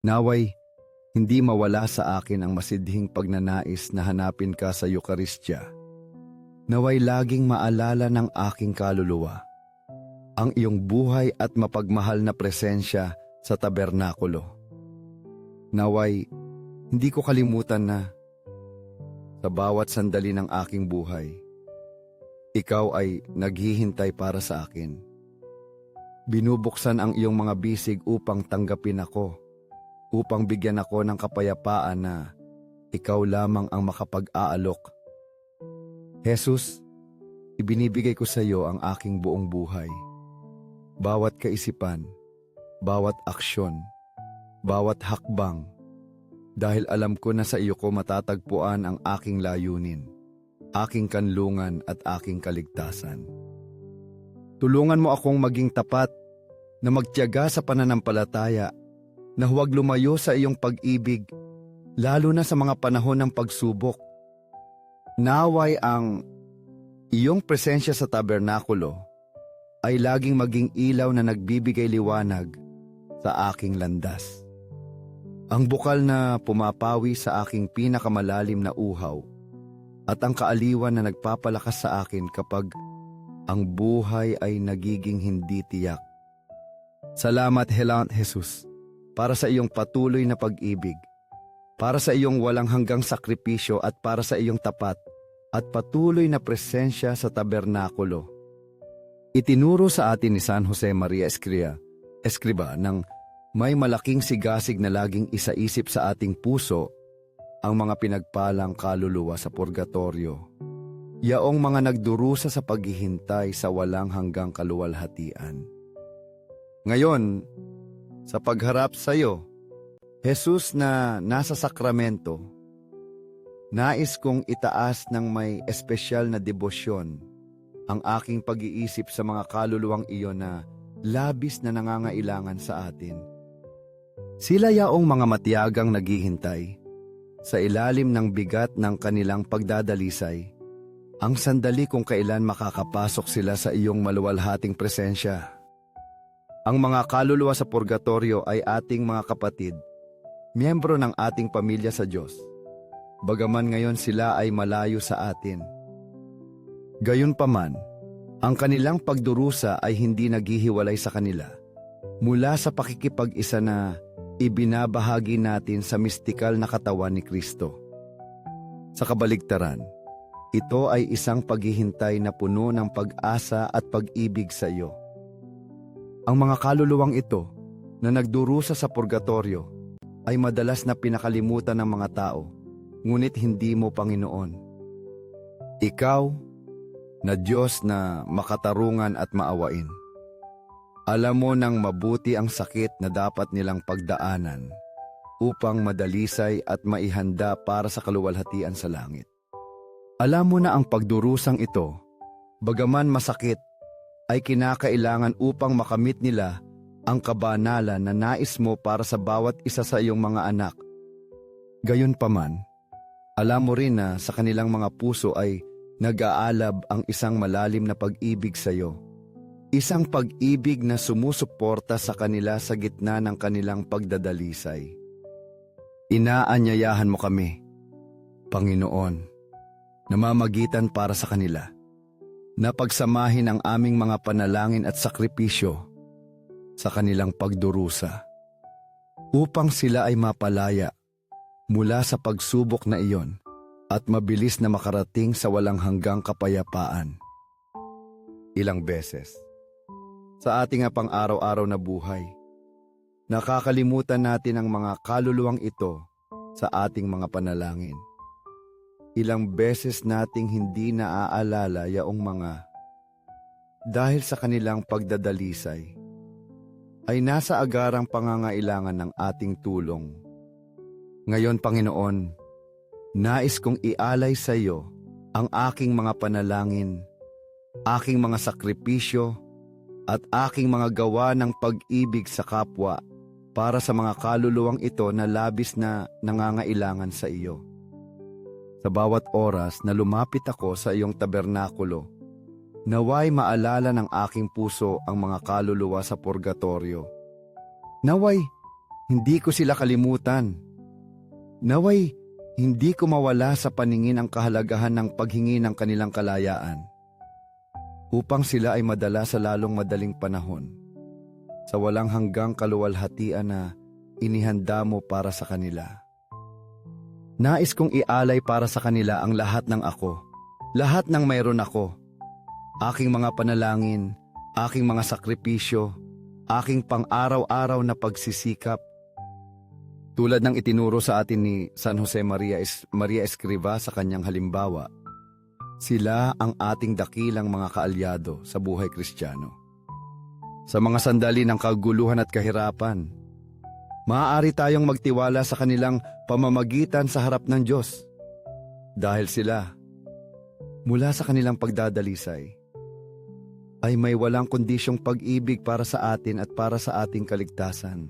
Naway, hindi mawala sa akin ang masidhing pagnanais na hanapin ka sa Eukaristya. Naway laging maalala ng aking kaluluwa ang iyong buhay at mapagmahal na presensya sa tabernakulo. Naway, hindi ko kalimutan na sa bawat sandali ng aking buhay, ikaw ay naghihintay para sa akin. Binubuksan ang iyong mga bisig upang tanggapin ako, upang bigyan ako ng kapayapaan na ikaw lamang ang makapag-aalok. Jesus, ibinibigay ko sa iyo ang aking buong buhay. Bawat kaisipan, bawat aksyon, bawat hakbang, dahil alam ko na sa iyo ko matatagpuan ang aking layunin, aking kanlungan at aking kaligtasan. Tulungan mo akong maging tapat na magtiyaga sa pananampalataya na huwag lumayo sa iyong pag-ibig, lalo na sa mga panahon ng pagsubok. Naway ang iyong presensya sa tabernakulo ay laging maging ilaw na nagbibigay liwanag sa aking landas. Ang bukal na pumapawi sa aking pinakamalalim na uhaw at ang kaaliwan na nagpapalakas sa akin kapag ang buhay ay nagiging hindi tiyak. Salamat, Helant Jesus, para sa iyong patuloy na pag-ibig, para sa iyong walang hanggang sakripisyo at para sa iyong tapat at patuloy na presensya sa tabernakulo. Itinuro sa atin ni San Jose Maria Escria, Escriba, ng may malaking sigasig na laging isaisip sa ating puso ang mga pinagpalang kaluluwa sa purgatorio. Yaong mga nagdurusa sa paghihintay sa walang hanggang kaluwalhatian. Ngayon, sa pagharap sa iyo, Jesus na nasa sakramento, nais kong itaas ng may espesyal na debosyon ang aking pag-iisip sa mga kaluluwang iyon na labis na nangangailangan sa atin. Sila yaong mga matiyagang naghihintay sa ilalim ng bigat ng kanilang pagdadalisay. Ang sandali kung kailan makakapasok sila sa iyong maluwalhating presensya. Ang mga kaluluwa sa purgatorio ay ating mga kapatid, miyembro ng ating pamilya sa Diyos. Bagaman ngayon sila ay malayo sa atin. Gayunpaman, ang kanilang pagdurusa ay hindi naghihiwalay sa kanila mula sa pakikipag-isa na ibinabahagi natin sa mistikal na katawan ni Kristo. Sa kabaligtaran, ito ay isang paghihintay na puno ng pag-asa at pag-ibig sa iyo. Ang mga kaluluwang ito na nagdurusa sa purgatorio ay madalas na pinakalimutan ng mga tao, ngunit hindi mo Panginoon. Ikaw, na Diyos na makatarungan at maawain. Alam mo nang mabuti ang sakit na dapat nilang pagdaanan upang madalisay at maihanda para sa kaluwalhatian sa langit. Alam mo na ang pagdurusang ito, bagaman masakit, ay kinakailangan upang makamit nila ang kabanalan na nais mo para sa bawat isa sa iyong mga anak. Gayunpaman, alam mo rin na sa kanilang mga puso ay nag-aalab ang isang malalim na pag-ibig sa iyo. Isang pag-ibig na sumusuporta sa kanila sa gitna ng kanilang pagdadalisay. Inaanyayahan mo kami, Panginoon, na mamagitan para sa kanila, na pagsamahin ang aming mga panalangin at sakripisyo sa kanilang pagdurusa, upang sila ay mapalaya mula sa pagsubok na iyon at mabilis na makarating sa walang hanggang kapayapaan. Ilang beses, sa ating pang araw-araw na buhay, nakakalimutan natin ang mga kaluluwang ito sa ating mga panalangin. Ilang beses nating hindi naaalala yaong mga dahil sa kanilang pagdadalisay ay nasa agarang pangangailangan ng ating tulong. Ngayon, Panginoon, Nais kong ialay sa iyo ang aking mga panalangin, aking mga sakripisyo, at aking mga gawa ng pag-ibig sa kapwa para sa mga kaluluwang ito na labis na nangangailangan sa iyo. Sa bawat oras na lumapit ako sa iyong tabernakulo, naway maalala ng aking puso ang mga kaluluwa sa purgatorio. Naway, hindi ko sila kalimutan. Naway, hindi ko mawala sa paningin ang kahalagahan ng paghingi ng kanilang kalayaan upang sila ay madala sa lalong madaling panahon sa walang hanggang kaluwalhatian na inihanda mo para sa kanila. Nais kong ialay para sa kanila ang lahat ng ako, lahat ng mayroon ako, aking mga panalangin, aking mga sakripisyo, aking pang-araw-araw na pagsisikap. Tulad ng itinuro sa atin ni San Jose Maria, es Maria Escriva sa kanyang halimbawa, sila ang ating dakilang mga kaalyado sa buhay kristyano. Sa mga sandali ng kaguluhan at kahirapan, maaari tayong magtiwala sa kanilang pamamagitan sa harap ng Diyos. Dahil sila, mula sa kanilang pagdadalisay, ay may walang kondisyong pag-ibig para sa atin at para sa ating kaligtasan.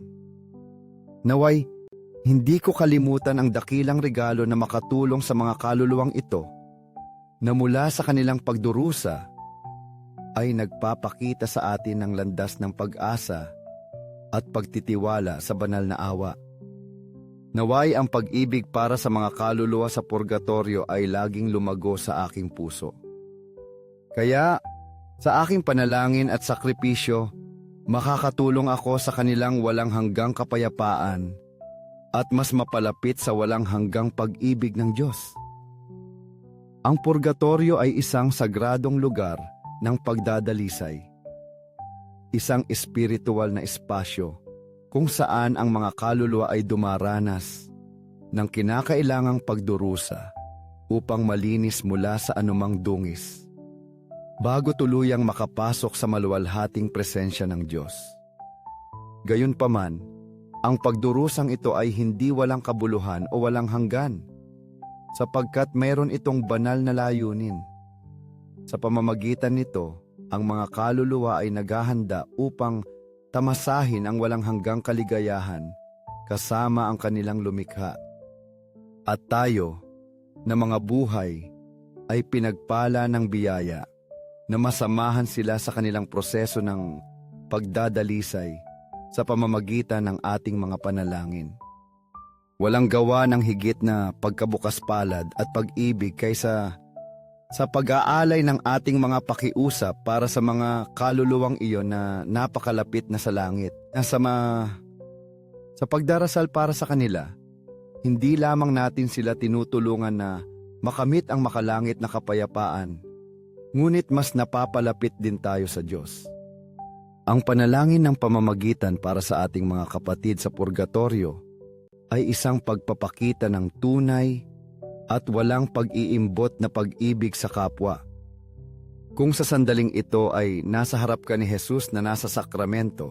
Naway, hindi ko kalimutan ang dakilang regalo na makatulong sa mga kaluluwang ito na mula sa kanilang pagdurusa ay nagpapakita sa atin ng landas ng pag-asa at pagtitiwala sa banal na awa. Naway ang pag-ibig para sa mga kaluluwa sa purgatorio ay laging lumago sa aking puso. Kaya, sa aking panalangin at sakripisyo, makakatulong ako sa kanilang walang hanggang kapayapaan at mas mapalapit sa walang hanggang pag-ibig ng Diyos. Ang purgatorio ay isang sagradong lugar ng pagdadalisay. Isang espiritual na espasyo kung saan ang mga kaluluwa ay dumaranas ng kinakailangang pagdurusa upang malinis mula sa anumang dungis bago tuluyang makapasok sa maluwalhating presensya ng Diyos. Gayunpaman, ang pagdurusang ito ay hindi walang kabuluhan o walang hanggan sapagkat mayroon itong banal na layunin. Sa pamamagitan nito, ang mga kaluluwa ay naghahanda upang tamasahin ang walang hanggang kaligayahan kasama ang kanilang lumikha. At tayo, na mga buhay, ay pinagpala ng biyaya na masamahan sila sa kanilang proseso ng pagdadalisay sa pamamagitan ng ating mga panalangin. Walang gawa ng higit na pagkabukas palad at pag-ibig kaysa sa pag-aalay ng ating mga pakiusap para sa mga kaluluwang iyon na napakalapit na sa langit. Na sa, ma... sa pagdarasal para sa kanila, hindi lamang natin sila tinutulungan na makamit ang makalangit na kapayapaan, ngunit mas napapalapit din tayo sa Diyos. Ang panalangin ng pamamagitan para sa ating mga kapatid sa purgatorio ay isang pagpapakita ng tunay at walang pag-iimbot na pag-ibig sa kapwa. Kung sa sandaling ito ay nasa harap ka ni Jesus na nasa sakramento,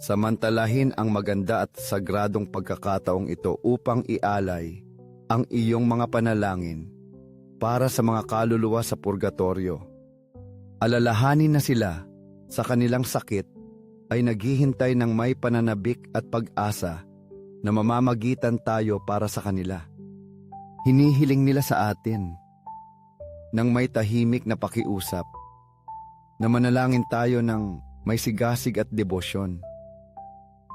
samantalahin ang maganda at sagradong pagkakataong ito upang ialay ang iyong mga panalangin para sa mga kaluluwa sa purgatorio. Alalahanin na sila sa kanilang sakit ay naghihintay ng may pananabik at pag-asa na mamamagitan tayo para sa kanila. Hinihiling nila sa atin nang may tahimik na pakiusap na manalangin tayo ng may sigasig at debosyon.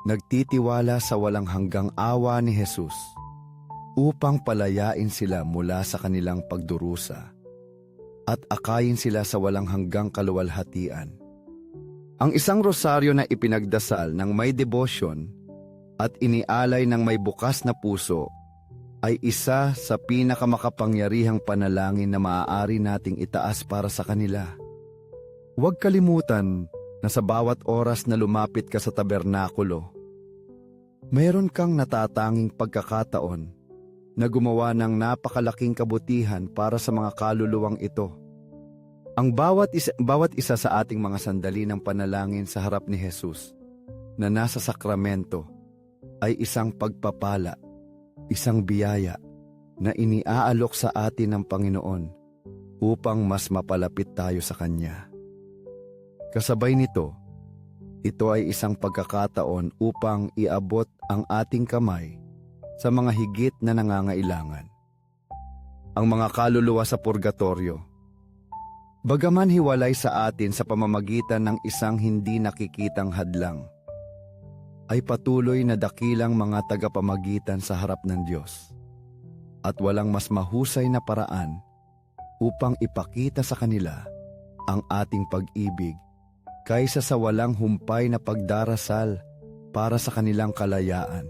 Nagtitiwala sa walang hanggang awa ni Jesus upang palayain sila mula sa kanilang pagdurusa at akayin sila sa walang hanggang kaluwalhatian. Ang isang rosaryo na ipinagdasal ng may debosyon at inialay ng may bukas na puso ay isa sa pinakamakapangyarihang panalangin na maaari nating itaas para sa kanila. Huwag kalimutan na sa bawat oras na lumapit ka sa tabernakulo, mayroon kang natatanging pagkakataon na gumawa ng napakalaking kabutihan para sa mga kaluluwang ito. Ang bawat isa, bawat isa sa ating mga sandali ng panalangin sa harap ni Jesus na nasa sakramento ay isang pagpapala, isang biyaya na iniaalok sa atin ng Panginoon upang mas mapalapit tayo sa Kanya. Kasabay nito, ito ay isang pagkakataon upang iabot ang ating kamay sa mga higit na nangangailangan. Ang mga kaluluwa sa purgatorio. Bagaman hiwalay sa atin sa pamamagitan ng isang hindi nakikitang hadlang, ay patuloy na dakilang mga tagapamagitan sa harap ng Diyos. At walang mas mahusay na paraan upang ipakita sa kanila ang ating pag-ibig kaysa sa walang humpay na pagdarasal para sa kanilang kalayaan.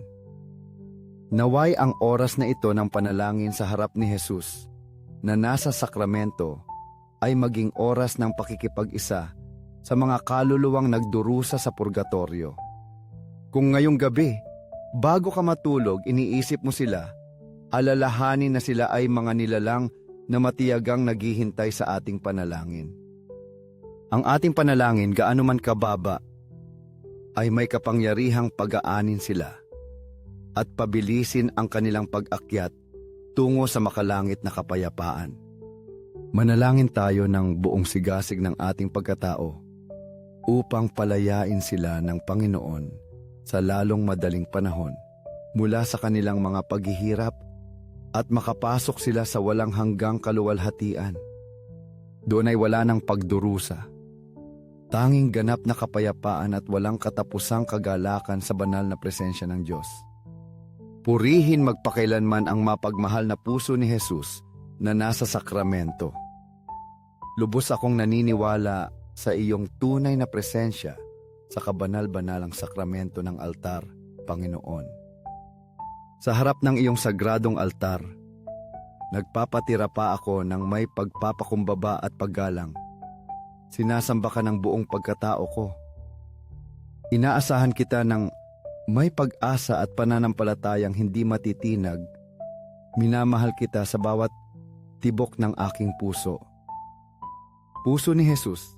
Naway ang oras na ito ng panalangin sa harap ni Jesus na nasa sakramento ay maging oras ng pakikipag-isa sa mga kaluluwang nagdurusa sa purgatorio. Kung ngayong gabi, bago ka matulog, iniisip mo sila, alalahanin na sila ay mga nilalang na matiyagang naghihintay sa ating panalangin. Ang ating panalangin, gaano man kababa, ay may kapangyarihang pag-aanin sila at pabilisin ang kanilang pag-akyat tungo sa makalangit na kapayapaan. Manalangin tayo ng buong sigasig ng ating pagkatao upang palayain sila ng Panginoon sa lalong madaling panahon mula sa kanilang mga paghihirap at makapasok sila sa walang hanggang kaluwalhatian. Doon ay wala ng pagdurusa. Tanging ganap na kapayapaan at walang katapusang kagalakan sa banal na presensya ng Diyos. Purihin magpakailanman ang mapagmahal na puso ni Jesus na nasa sakramento. Lubos akong naniniwala sa iyong tunay na presensya sa kabanal-banalang sakramento ng altar, Panginoon. Sa harap ng iyong sagradong altar, nagpapatira pa ako ng may pagpapakumbaba at paggalang. Sinasamba ka ng buong pagkatao ko. Inaasahan kita ng may pag-asa at pananampalatayang hindi matitinag. Minamahal kita sa bawat tibok ng aking puso. Puso ni Jesus,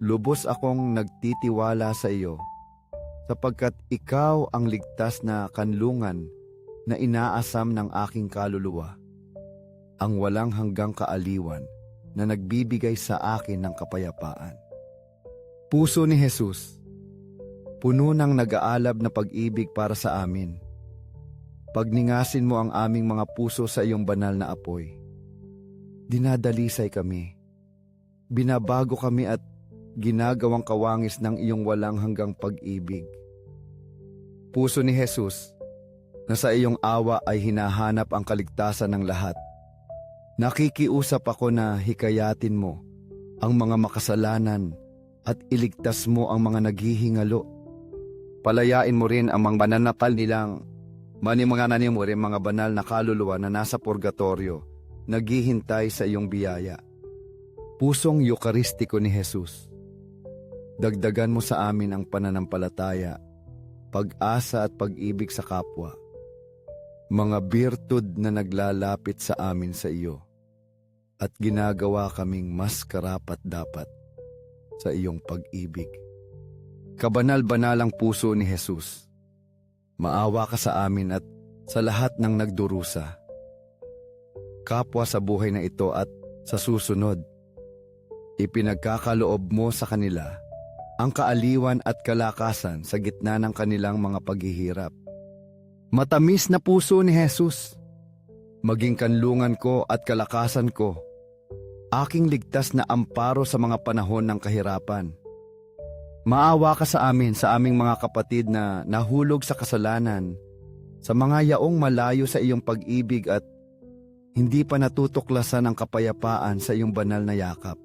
lubos akong nagtitiwala sa iyo sapagkat ikaw ang ligtas na kanlungan na inaasam ng aking kaluluwa, ang walang hanggang kaaliwan na nagbibigay sa akin ng kapayapaan. Puso ni Jesus, puno ng nag-aalab na pag-ibig para sa amin. Pagningasin mo ang aming mga puso sa iyong banal na apoy. Dinadalisay kami. Binabago kami at ginagawang kawangis ng iyong walang hanggang pag-ibig. Puso ni Jesus, na sa iyong awa ay hinahanap ang kaligtasan ng lahat. Nakikiusap ako na hikayatin mo ang mga makasalanan at iligtas mo ang mga naghihingalo. Palayain mo rin ang mga bananapal nilang mani mga nanim mo rin mga banal na kaluluwa na nasa purgatorio, naghihintay sa iyong biyaya. Pusong Eukaristiko ni Jesus. Dagdagan mo sa amin ang pananampalataya, pag-asa at pag-ibig sa kapwa. Mga birtud na naglalapit sa amin sa iyo at ginagawa kaming mas karapat dapat sa iyong pag-ibig. Kabanal-banalang puso ni Jesus, maawa ka sa amin at sa lahat ng nagdurusa. Kapwa sa buhay na ito at sa susunod, ipinagkakaloob mo sa kanila ang kaaliwan at kalakasan sa gitna ng kanilang mga paghihirap. Matamis na puso ni Jesus, maging kanlungan ko at kalakasan ko, aking ligtas na amparo sa mga panahon ng kahirapan. Maawa ka sa amin sa aming mga kapatid na nahulog sa kasalanan, sa mga yaong malayo sa iyong pag-ibig at hindi pa natutuklasan ang kapayapaan sa iyong banal na yakap.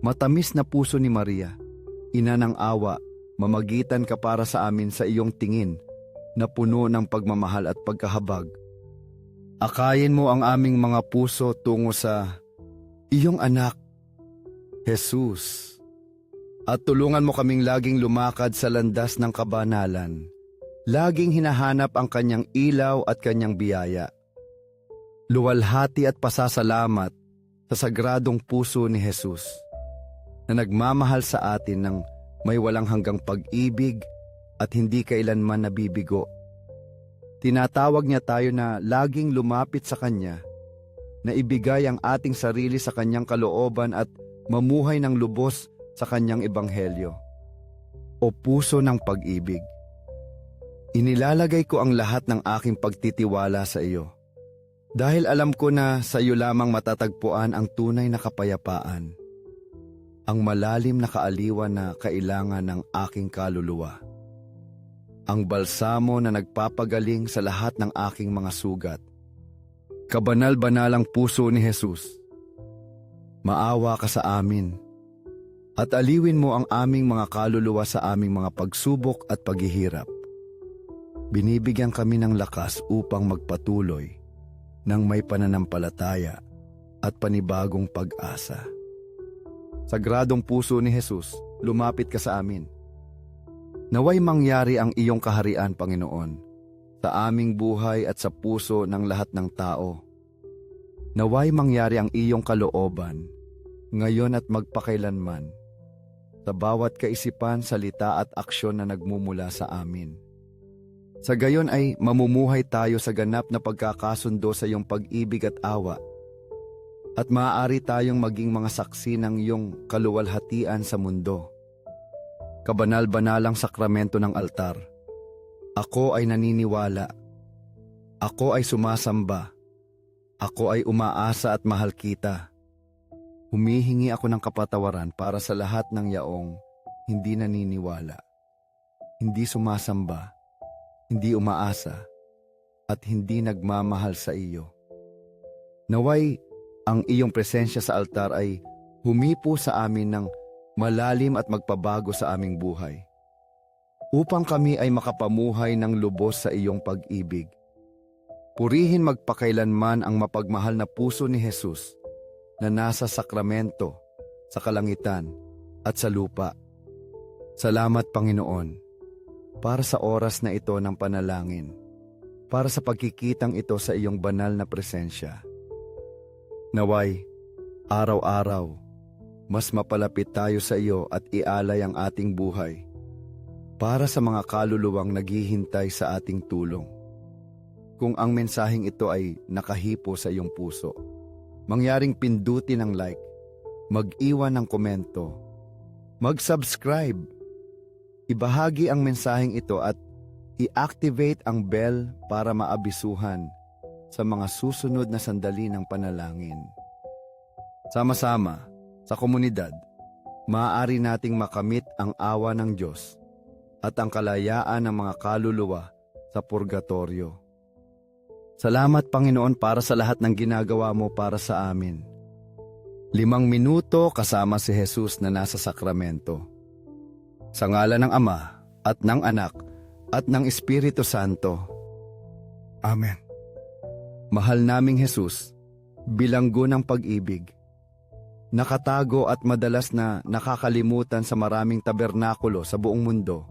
Matamis na puso ni Maria, ina ng awa, mamagitan ka para sa amin sa iyong tingin na puno ng pagmamahal at pagkahabag. Akayin mo ang aming mga puso tungo sa iyong anak, Jesus at tulungan mo kaming laging lumakad sa landas ng kabanalan. Laging hinahanap ang kanyang ilaw at kanyang biyaya. Luwalhati at pasasalamat sa sagradong puso ni Jesus na nagmamahal sa atin ng may walang hanggang pag-ibig at hindi kailanman nabibigo. Tinatawag niya tayo na laging lumapit sa Kanya, na ibigay ang ating sarili sa Kanyang kalooban at mamuhay ng lubos sa kanyang ebanghelyo o puso ng pag-ibig. Inilalagay ko ang lahat ng aking pagtitiwala sa iyo dahil alam ko na sa iyo lamang matatagpuan ang tunay na kapayapaan, ang malalim na kaaliwan na kailangan ng aking kaluluwa. ang balsamo na nagpapagaling sa lahat ng aking mga sugat. Kabanal-banalang puso ni Jesus, maawa ka sa amin at aliwin mo ang aming mga kaluluwa sa aming mga pagsubok at paghihirap. Binibigyan kami ng lakas upang magpatuloy ng may pananampalataya at panibagong pag-asa. Sagradong puso ni Jesus, lumapit ka sa amin. Naway mangyari ang iyong kaharian, Panginoon, sa aming buhay at sa puso ng lahat ng tao. Naway mangyari ang iyong kalooban, ngayon at magpakailanman, sa bawat kaisipan, salita at aksyon na nagmumula sa amin. Sa gayon ay mamumuhay tayo sa ganap na pagkakasundo sa iyong pag-ibig at awa, at maaari tayong maging mga saksi ng iyong kaluwalhatian sa mundo kabanal-banalang sakramento ng altar. Ako ay naniniwala. Ako ay sumasamba. Ako ay umaasa at mahal kita. Humihingi ako ng kapatawaran para sa lahat ng yaong hindi naniniwala, hindi sumasamba, hindi umaasa, at hindi nagmamahal sa iyo. Naway ang iyong presensya sa altar ay humipo sa amin ng malalim at magpabago sa aming buhay. Upang kami ay makapamuhay ng lubos sa iyong pag-ibig. Purihin magpakailanman ang mapagmahal na puso ni Jesus na nasa sakramento, sa kalangitan at sa lupa. Salamat Panginoon para sa oras na ito ng panalangin, para sa pagkikitang ito sa iyong banal na presensya. Naway, araw-araw, mas mapalapit tayo sa iyo at ialay ang ating buhay para sa mga kaluluwang naghihintay sa ating tulong. Kung ang mensaheng ito ay nakahipo sa iyong puso, mangyaring pinduti ng like, mag-iwan ng komento, mag-subscribe, ibahagi ang mensaheng ito at i-activate ang bell para maabisuhan sa mga susunod na sandali ng panalangin. Sama-sama, sa komunidad, maaari nating makamit ang awa ng Diyos at ang kalayaan ng mga kaluluwa sa purgatorio. Salamat Panginoon para sa lahat ng ginagawa mo para sa amin. Limang minuto kasama si Jesus na nasa sakramento. Sa ngalan ng Ama at ng Anak at ng Espiritu Santo. Amen. Mahal naming Jesus, bilanggo ng pag-ibig, nakatago at madalas na nakakalimutan sa maraming tabernakulo sa buong mundo.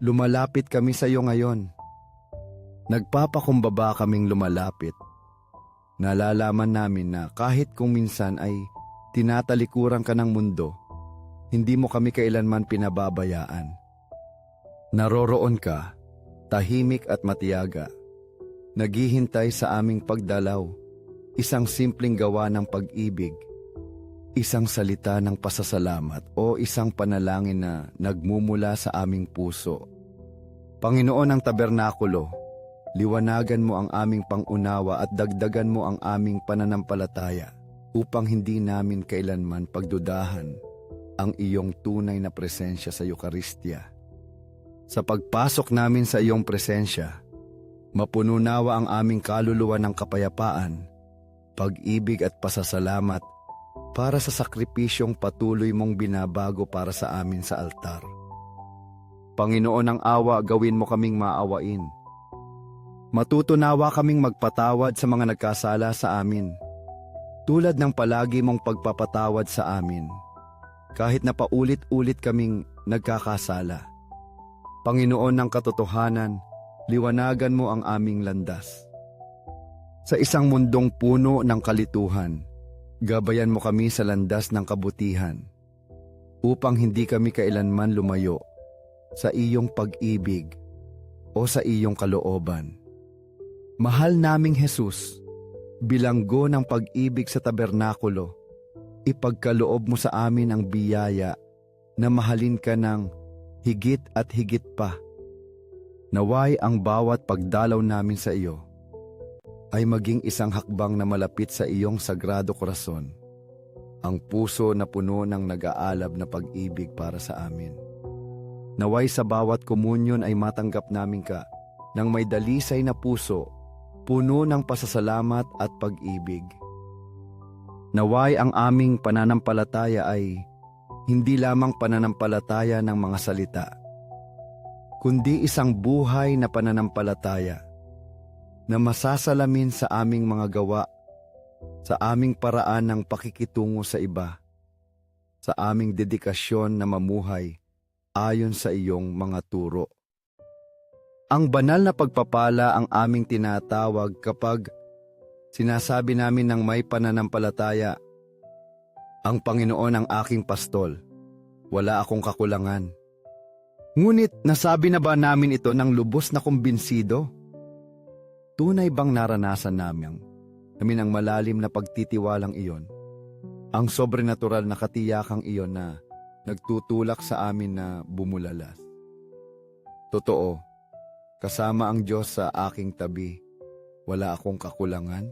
Lumalapit kami sa iyo ngayon. Nagpapakumbaba kaming lumalapit. Nalalaman namin na kahit kung minsan ay tinatalikuran ka ng mundo, hindi mo kami kailanman pinababayaan. Naroroon ka, tahimik at matiyaga. Naghihintay sa aming pagdalaw, isang simpleng gawa ng pag-ibig – isang salita ng pasasalamat o isang panalangin na nagmumula sa aming puso. Panginoon ng tabernakulo, liwanagan mo ang aming pangunawa at dagdagan mo ang aming pananampalataya upang hindi namin kailanman pagdudahan ang iyong tunay na presensya sa Eukaristya. Sa pagpasok namin sa iyong presensya, mapuno nawa ang aming kaluluwa ng kapayapaan, pag-ibig at pasasalamat para sa sakripisyong patuloy mong binabago para sa amin sa altar. Panginoon ng awa, gawin mo kaming maawain. Matutunawa kaming magpatawad sa mga nagkasala sa amin, tulad ng palagi mong pagpapatawad sa amin, kahit na paulit-ulit kaming nagkakasala. Panginoon ng katotohanan, liwanagan mo ang aming landas. Sa isang mundong puno ng kalituhan, Gabayan mo kami sa landas ng kabutihan upang hindi kami kailanman lumayo sa iyong pag-ibig o sa iyong kalooban. Mahal naming Jesus, bilanggo ng pag-ibig sa tabernakulo, ipagkaloob mo sa amin ang biyaya na mahalin ka ng higit at higit pa. Naway ang bawat pagdalaw namin sa iyo ay maging isang hakbang na malapit sa iyong sagrado korason, ang puso na puno ng nag-aalab na pag-ibig para sa amin. Naway sa bawat komunyon ay matanggap namin ka ng may dalisay na puso, puno ng pasasalamat at pag-ibig. Naway ang aming pananampalataya ay hindi lamang pananampalataya ng mga salita, kundi isang buhay na pananampalataya na masasalamin sa aming mga gawa, sa aming paraan ng pakikitungo sa iba, sa aming dedikasyon na mamuhay ayon sa iyong mga turo. Ang banal na pagpapala ang aming tinatawag kapag sinasabi namin ng may pananampalataya, Ang Panginoon ang aking pastol, wala akong kakulangan. Ngunit nasabi na ba namin ito ng lubos na kumbinsido? Tunay bang naranasan namin kami ng malalim na pagtitiwalang iyon? Ang sobrenatural na katiyakang iyon na nagtutulak sa amin na bumulalas. Totoo, kasama ang Diyos sa aking tabi, wala akong kakulangan